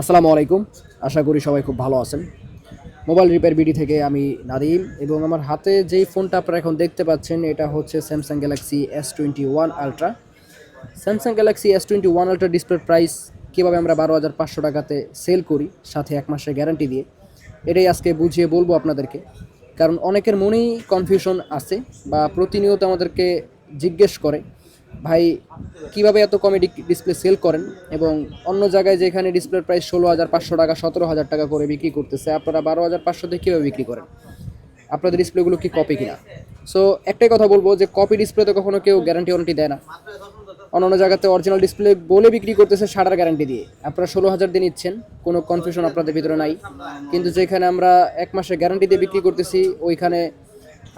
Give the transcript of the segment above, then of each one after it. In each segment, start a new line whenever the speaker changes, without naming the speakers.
আসসালামু আলাইকুম। আশা করি সবাই খুব ভালো আছেন। মোবাইল রিপেয়ার বিডি থেকে আমি নাদিম এবং আমার হাতে যেই ফোনটা আপনারা এখন দেখতে পাচ্ছেন, এটা হচ্ছে Samsung Galaxy S twenty one ultra Samsung Galaxy S twenty one ultra display price কীভাবে আমরা বারো হাজার পাঁচশো টাকাতে সেল করি, সাথে এক মাসের গ্যারান্টি দিয়ে, এটাই আজকে বুঝিয়ে বলব আপনাদেরকে। কারণ অনেকের মনেই কনফিউশন আছে বা প্রতিনিয়ত আমাদেরকে জিজ্ঞেস করে ভাই, কীভাবে এত কমে ডিসপ্লে সেল করেন? এবং অন্য জায়গায় যেখানে ডিসপ্লের প্রাইস ষোলো হাজার পাঁচশো টাকা, সতেরো হাজার টাকা করে বিক্রি করতেছে, আপনারা বারো হাজার পাঁচশো পাঁচশোতে কীভাবে বিক্রি করেন? আপনাদের ডিসপ্লেগুলো কি কপি কিনা? সো একটাই কথা বলব যে কপি ডিসপ্লেতে কখনো কেউ গ্যারান্টি ওয়ারেন্টি দেয় না। অন্য অন্য জায়গাতে অরিজিনাল ডিসপ্লে বলে বিক্রি করতেছে সাটার গ্যারান্টি দিয়ে। আপনারা ষোলো হাজার দিয়ে নিচ্ছেন, কোনো কনফিউশন আপনাদের ভিতরে নাই। কিন্তু যেখানে আমরা এক মাসের গ্যারান্টি দিয়ে বিক্রি করতেছি, ওইখানে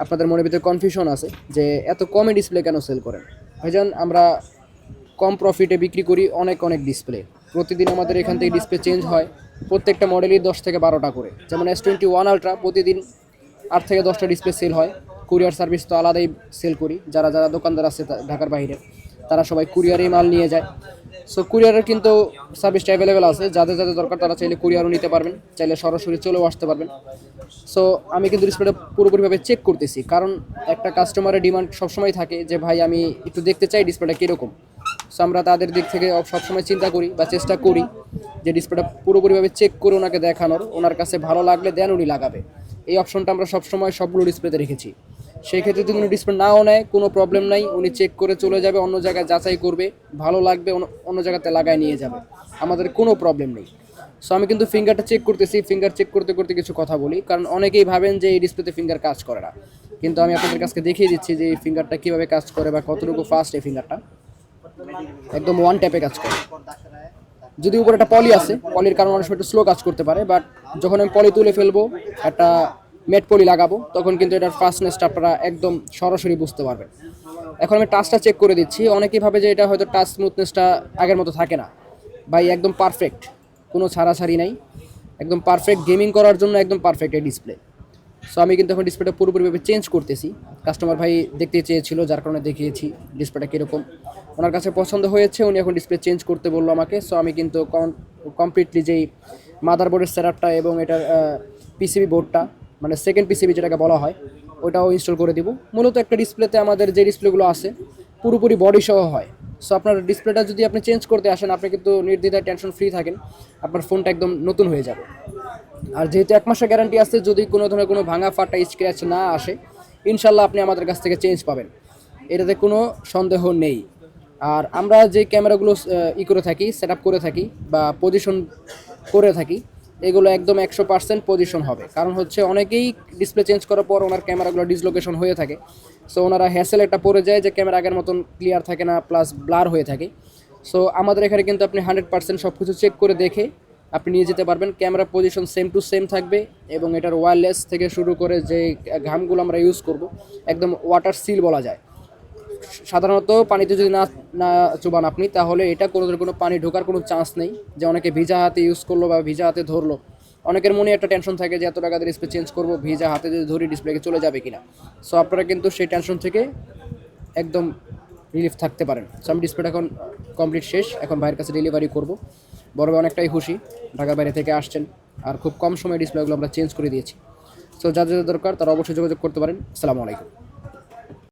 আপনাদের মনের ভিতরে কনফিউশন আছে যে এত কমে ডিসপ্লে কেন সেল করেন? ভাইজান, আমরা কম প্রফিটে বিক্রি করি অনেক অনেক ডিসপ্লে প্রতিদিন আমাদের এখান থেকে ডিসপ্লে চেঞ্জ হয় প্রত্যেকটা মডেলই দশ থেকে বারোটা করে। যেমন এস টোয়েন্টি ওয়ান আলট্রা প্রতিদিন আট থেকে দশটা ডিসপ্লে সেল হয়। কুরিয়ার সার্ভিস তো আলাদাই সেল করি। যারা যারা দোকানদার আছে ঢাকার বাইরে, তারা সবাই কুরিয়ারেই মাল নিয়ে যায়। সো কুরিয়ারের কিন্তু সার্ভিসটা অ্যাভেলেবেল আছে। যাদের যাদের দরকার তারা চাইলে কুরিয়ারও নিতে পারবেন, চাইলে সরাসরি চলেও আসতে পারবেন। সো আমি কিন্তু ডিসপ্লেটা পুরোপুরিভাবে চেক করতেছি। কারণ একটা কাস্টমারের ডিমান্ড সবসময় থাকে যে, ভাই, আমি একটু দেখতে চাই ডিসপ্লেটা কীরকম? সো আমরা তাদের দিক থেকে সবসময় চিন্তা করি বা চেষ্টা করি যে ডিসপ্লেটা পুরোপুরিভাবে চেক করে ওনাকে দেখানোর। ওনার কাছে ভালো লাগলে দেন উনি লাগাবে। এই অপশনটা আমরা সবসময় সবগুলো ডিসপ্লেতে রেখেছি। সেই ক্ষেত্রে যদি উনি ডিসপ্লে নাও নেয়, কোনো প্রবলেম নাই, উনি চেক করে চলে যাবে, অন্য জায়গায় যাচাই করবে, ভালো লাগবে, অন্য- জায়গাতে লাগায় নিয়ে যাবে। আমাদের কোনো প্রবলেম নেই। সো আমি কিন্তু ফিঙ্গারটা চেক করতেছি ফিঙ্গার চেক করতে করতে কিছু কথা বলি, কারণ অনেকেই ভাবেন যে এই ডিসপ্লেতে ফিঙ্গার কাজ করে না। কিন্তু আমি আপনাদের কাছে দেখিয়ে দিচ্ছি যে এই ফিঙ্গারটা কীভাবে কাজ করে বা কতটুকু ফাস্ট এই ফিঙ্গারটা একদম ওয়ান ট্যাপে কাজ করে। যদি উপরে একটা পলি আছে পলির কারণে অনেক সময় একটু স্লো কাজ করতে পারে বাট যখন আমি পলি তুলে ফেলব, একটা মেট পলি লাগাবো, তখন কিন্তু এটার ফাস্টনেসটা আপনারা একদম সরাসরি বুঝতে পারবেন। এখন আমি টাচটা চেক করে দিচ্ছি, অনেকেই ভাবে যে এটা হয়তো টাচ স্মুথনেসটা আগের মতো থাকে না। ভাই, একদম পারফেক্ট কোনো ছাড়াছাড়ি নাই। একদম পারফেক্ট গেমিং করার জন্য একদম পারফেক্ট এই ডিসপ্লে সো আমি কিন্তু এখন ডিসপ্লেটা পুরোপুরিভাবে চেঞ্জ করতেছি। কাস্টমার ভাই দেখতে চেয়েছিল, যার কারণে দেখিয়েছি ডিসপ্লেটা কীরকম। ওনার কাছে পছন্দ হয়েছে, উনি এখন ডিসপ্লে চেঞ্জ করতে বলল আমাকে। সো আমি কিন্তু কমপ্লিটলি যেই মাদারবোর্ডের সেটআপটা এবং এটার পিসিবি বোর্ডটা মানে সেকেন্ড পিসিবি যেটাকে বলা হয়, ওটাও ইনস্টল করে দিব। মূলত একটা ডিসপ্লেতে আমাদের যে ডিসপ্লেগুলো আছে, পুরোপুরি বডি সহ হয়। সো আপনার ডিসপ্লেটা যদি আপনি চেঞ্জ করতে আসেন, আপনি কিন্তু নির্দ্বিধায় টেনশন ফ্রি থাকেন, আপনার ফোনটা একদম নতুন হয়ে যাবে। আর যেহেতু এক মাসের গ্যারান্টি আছে, যদি কোনো ধরনের কোনো ভাঙা ফাটা স্ক্র্যাচ না আসে, ইনশাল্লাহ আপনি আমাদের কাছ থেকে চেঞ্জ পাবেন। এটাতে কোনো সন্দেহ নেই। আর আমরা যে ক্যামেরাগুলো ই করে থাকি সেট করে থাকি, বা পজিশন করে থাকি এগুলো একদম একশো পার্সেন্ট পজিশন হবে। কারণ হচ্ছে অনেকেই ডিসপ্লে চেঞ্জ করার পর ওনার ক্যামেরাগুলো ডিসলোকেশন হয়ে থাকে। সো ওনারা হ্যাসেল একটা পড়ে যায় যে ক্যামেরা আগের মতন ক্লিয়ার থাকে না প্লাস ব্লার হয়ে থাকে। সো আমাদের এখানে কিন্তু আপনি হান্ড্রেড পার্সেন্ট সব কিছু চেক করে দেখে আপনি নিয়ে যেতে পারবেন। Camera position same to same থাকবে এবং এটার ওয়্যারলেস থেকে শুরু করে যে ঘামগুলো আমরা ইউজ করব, একদম ওয়াটার সিল বলা যায়। সাধারণত পানিতে যদি না না চুবান আপনি, তাহলে এটা কোনো কোনো পানি ঢোকার কোনো চান্স নেই যে অনেকে ভিজা হাতে ইউজ করল বা ভিজা হাতে ধরলো। অনেকের মনে একটা টেনশন থাকে যে এত টাকা দিয়ে ডিসপ্লে চেঞ্জ করব, ভিজা হাতে যদি ধরি ডিসপ্লেকে চলে যাবে কিনা। সো আপনারা কিন্তু সেই টেনশন থেকে একদম রিলিফ থাকতে পারেন। সো আমি ডিসপ্লেটা এখন কমপ্লিট শেষ। এখন ভাইয়ের কাছে ডেলিভারি করব। বড় ভাই অনেকটাই খুশি, ঢাকার বাইরে থেকে আসছেন। আর খুব কম সময়ে ডিসপ্লেগুলো আমরা চেঞ্জ করে দিয়েছি। সো যাদের দরকার তারা অবশ্যই যোগাযোগ করতে পারেন। আসসালামু আলাইকুম।